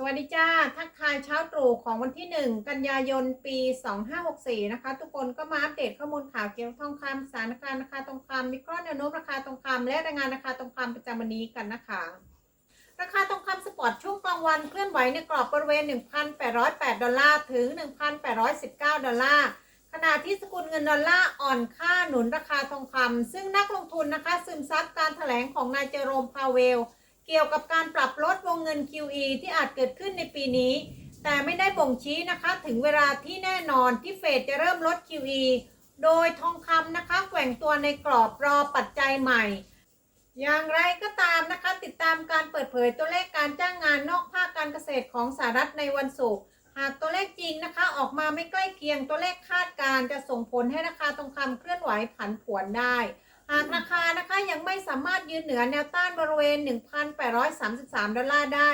สวัสดีจ้า ทักทายเช้าตรู่ของวันที่ 1 กันยายนปี 2564 นะคะ ทุกคนก็มาอัปเดตข้อมูลข่าวเกี่ยวกับทองคำสถานการณ์ราคาทองคำวิเคราะห์แนวโน้มราคาทองคำและรายงานราคาทองคำประจำวันนี้กันนะคะราคาทองคำสปอร์ตช่วงกลางวันเคลื่อนไหวในกรอบบริเวณ 1,808 ดอลลาร์ถึง 1,819 ดอลลาร์ ขณะที่สกุลเงินดอลลาร์อ่อนค่าหนุนราคาทองคำซึ่งนักลงทุนนะคะซึมซับการแถลงของนายเจอโรมพาเวล เกี่ยวกับการปรับลดวงเงิน QE ที่อาจเกิดขึ้นในปีนี้ แต่ไม่ได้บ่งชี้นะคะถึงเวลาที่แน่นอนที่เฟดจะเริ่มลด QE โดยทองคำนะคะแกว่งตัวในกรอบรอปัจจัยใหม่ อย่างไรก็ตามนะคะ ติดตามการเปิดเผยตัวเลขการจ้างงานนอกภาคการเกษตรของสหรัฐในวันศุกร์หากตัวเลขจริงนะคะ ออกมาไม่ใกล้เคียงตัวเลขคาดการณ์จะส่งผลให้ราคาทองคำเคลื่อนไหวผันผวนได้ ยังไม่สามารถยืนเหนือแนวต้านบริเวณ 1,833 ดอลลาร์ได้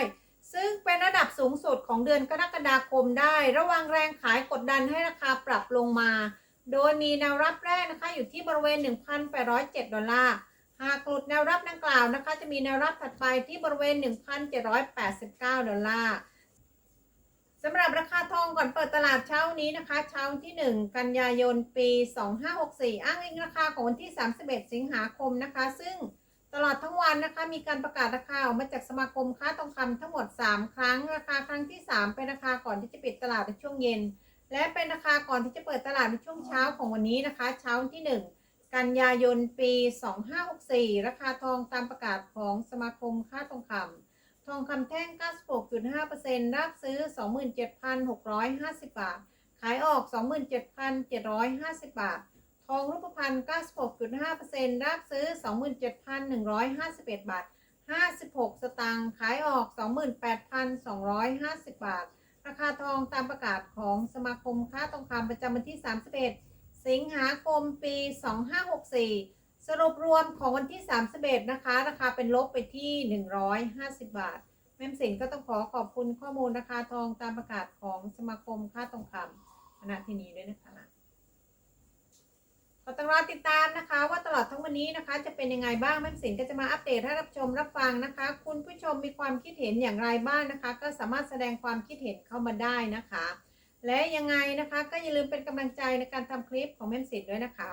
ซึ่งเป็นระดับสูงสุดของเดือนกรกฎาคมได้ ระวังแรงขายกดดันให้ราคาปรับลงมา โดยมีแนวรับแรกนะคะอยู่ที่บริเวณ 1,807 ดอลลาร์ หากหลุดแนวรับดังกล่าวนะคะ จะมีแนวรับถัดไปที่บริเวณ 1,789 ดอลลาร์ สำหรับราคาทองก่อนเปิดตลาดเช้านี้นะคะ เช้าวันที่ 1 กันยายนปี 2564 อ้างอิงราคาของวันที่ 31 สิงหาคมนะคะ ซึ่งตลอดทั้งวันนะคะ มีการประกาศราคาออกมาจากสมาคมค้าทองคำทั้งหมด 3 ครั้ง ราคาครั้งที่ 3 เป็นราคาก่อนที่จะปิดตลาดในช่วงเย็น และเป็นราคาก่อนที่จะเปิดตลาดในช่วงเช้าของวันนี้นะคะ เช้าวันที่ 1 กันยายนปี 2564 ราคาทองตามประกาศของสมาคมค้าทองคำ ทองคำแท่ง 96.5%รับซื้อ 27,650 บาท ขายออก 27,750 บาท ทองรูปพรรณ96.5%รับซื้อ 27,151 บาท 56 สตางค์ขายออก 28,250 บาท ราคาทองตามประกาศของสมาคมค้าทองคำประจำวันที่ 31 สิงหาคม ปี 2564 สรุปรวมของวันที่ 31 นะคะ ราคาเป็นลบไปที่ 150 บาท แม่มสินก็ต้องขอขอบคุณข้อมูลราคาทองตามประกาศของสมาคมค่าทองคำคณะที่นี้ด้วยนะคะก็ต้องรอติดตามนะคะ ว่าตลอดทั้งวันนี้นะคะ จะเป็นยังไงบ้างแม่มสินก็จะมาอัปเดตให้รับชมรับฟังนะคะ คุณผู้ชมมีความคิดเห็นอย่างไรบ้างนะคะ ก็สามารถแสดงความคิดเห็นเข้ามาได้นะคะ และยังไงนะคะ ก็อย่าลืมเป็นกำลังใจในการทำคลิปของแม่มสินด้วยนะคะ